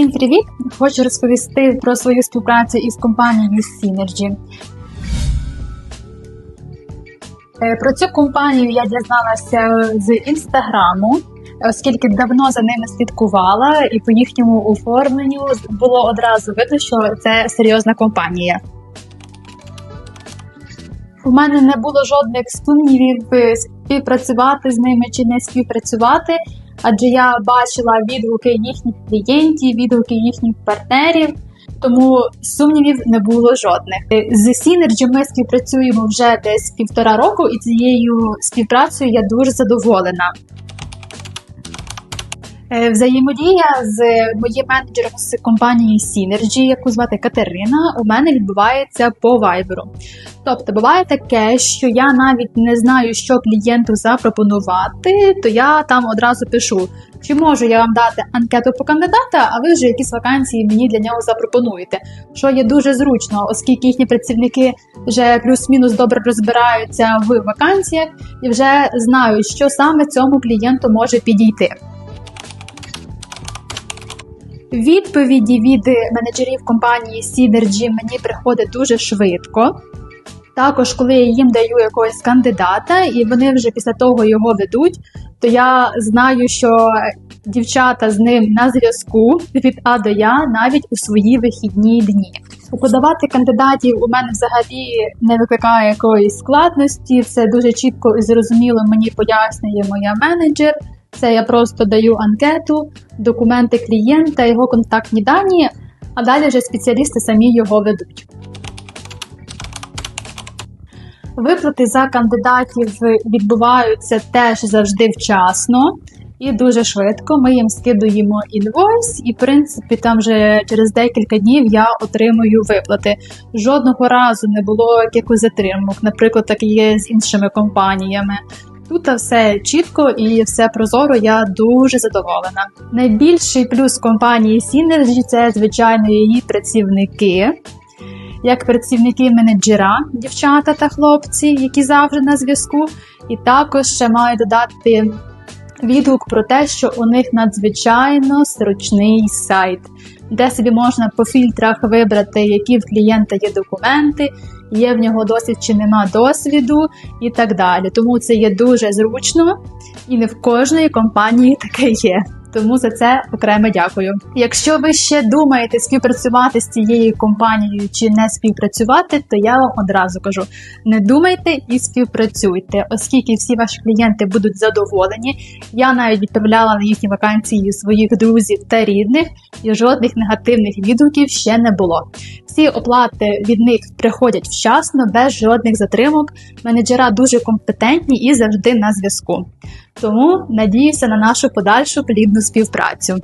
Всім привіт! Хочу розповісти про свою співпрацю із компанією Synergy. Е, Про цю компанію я дізналася з інстаграму, оскільки давно за ними слідкувала, і по їхньому оформленню було одразу видно, що це серйозна компанія. У мене не було жодних сумнівів співпрацювати з ними чи не співпрацювати, адже я бачила відгуки їхніх клієнтів, відгуки їхніх партнерів, тому сумнівів не було жодних. З Synergy ми співпрацюємо вже десь півтора року, і цією співпрацею я дуже задоволена. Е, Взаємодія з моїм менеджером з компанії Synergy, яку звати Катерина, у мене відбувається по вайберу. Тобто буває таке, що я навіть не знаю, що клієнту запропонувати, то я там одразу пишу, чи можу я вам дати анкету по кандидата, а ви вже якісь вакансії мені для нього запропонуєте. Що є дуже зручно, оскільки їхні працівники вже плюс-мінус добре розбираються в вакансіях і вже знають, що саме цьому клієнту може підійти. Відповіді від менеджерів компанії Synergy мені приходять дуже швидко. Також, коли я їм даю якогось кандидата, і вони вже після того його ведуть, то я знаю, що дівчата з ним на зв'язку від А до Я навіть у свої вихідні дні. Подавати кандидатів у мене взагалі не викликає якоїсь складності. Це дуже чітко і зрозуміло мені пояснює моя менеджер. Це я просто даю анкету, документи клієнта, його контактні дані, а далі вже спеціалісти самі його ведуть. Виплати за кандидатів відбуваються теж завжди вчасно і дуже швидко. Ми їм скидуємо інвойс, і в принципі там вже через декілька днів я отримую виплати. Жодного разу не було якихось затримок, наприклад, так є з іншими компаніями. Тут все чітко і все прозоро. Я дуже задоволена. Найбільший плюс компанії Synergy – це звичайно її працівники як працівники менеджера, дівчата та хлопці, які завжди на зв'язку, і також ще маю додати відгук про те, що у них надзвичайно зручний сайт, де собі можна по фільтрах вибрати, які в клієнта є документи, є в нього досвід чи нема досвіду, і так далі. Тому це є дуже зручно, і не в кожної компанії таке є. Тому за це окремо дякую. Якщо ви ще думаєте співпрацювати з цією компанією чи не співпрацювати, то я вам одразу кажу: не думайте і співпрацюйте, оскільки всі ваші клієнти будуть задоволені. Я навіть відправляла на їхні вакансії своїх друзів та рідних, і жодних негативних відгуків ще не було. Всі оплати від них приходять вчасно, без жодних затримок. Менеджера дуже компетентні і завжди на зв'язку. Тому надіюся на нашу подальшу плідну співпрацю.